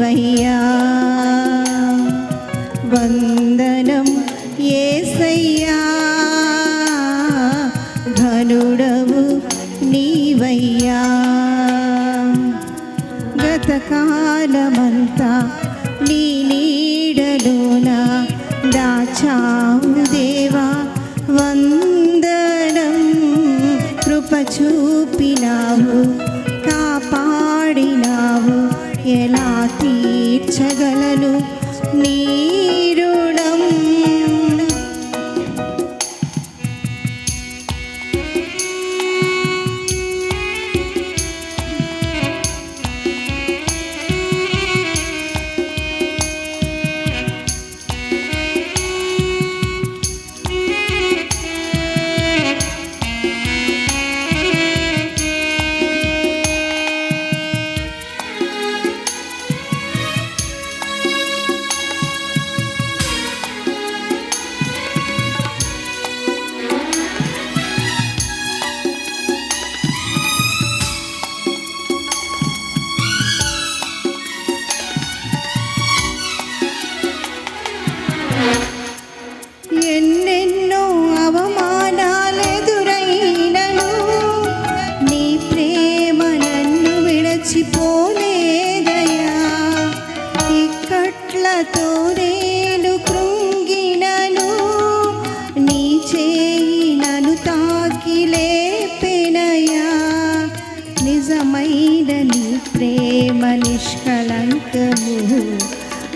నీవయ్యా వందనం ఏసయ్యా ఘనుడవు నీవయ్యా. గతకాలమంతా నీ నీడలోన దాచా ఎలా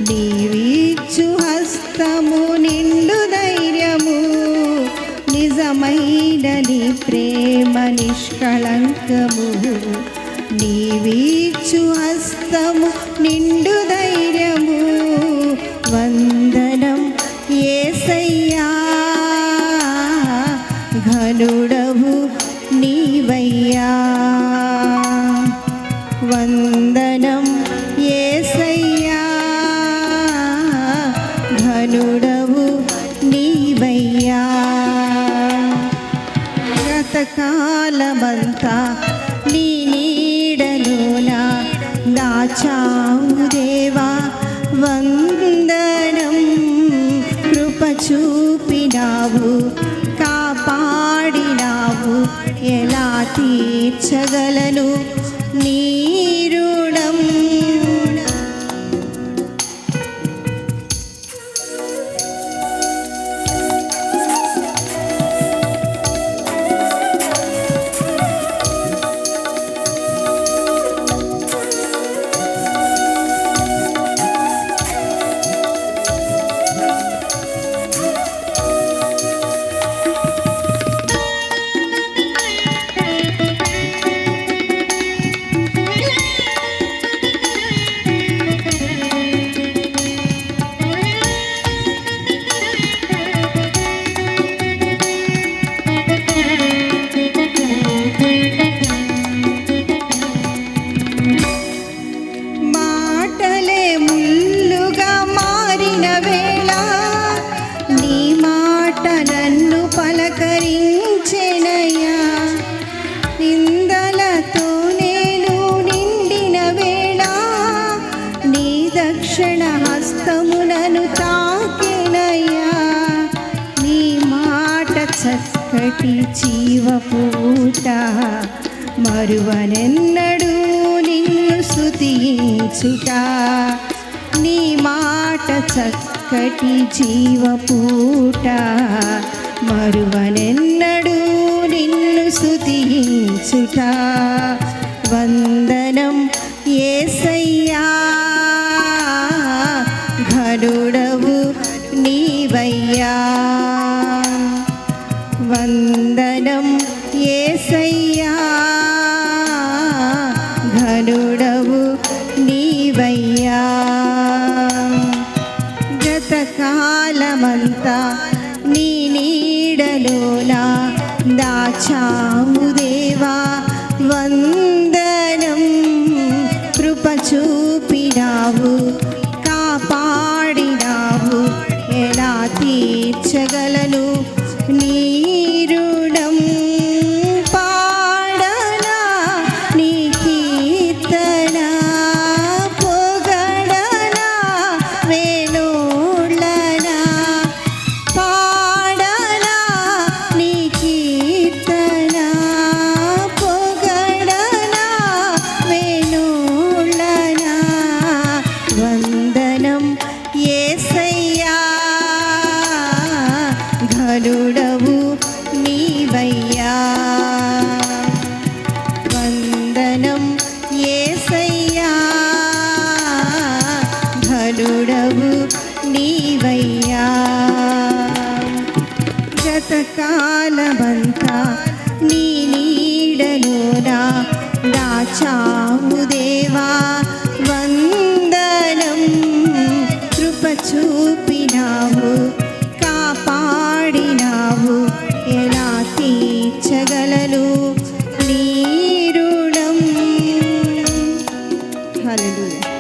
నీవిచ్చు హస్తము నిండు ధైర్యము నిజమైన నీ ప్రేమ నిష్కళంకము. నీవిచ్చు హస్తము నిండు ధైర్యము వందనం ఏసయ్యా. ఘనుడవు నీవయ్యా. వందనం ఎలా తీర్చగలను నీ దక్షిణ హస్తమునను తాకినయ్యా. నీ మాట చక్కటి జీవపూట మరువనెన్నడూ నిన్ను స్థుతించుట నీ మాట చక్కటి జీవపూట మరువనెన్నడూ నిన్ను స్థుతించుట దాచావు దేవా వందనం కృప దేవుడవు నీవయ్యా. గతకాలమంతా నీ నీడలోనా దాచావు దేవా. వందనం కృప చూపినావు కాపాడినావు. ఎలా తీర్చగలను నీ హలో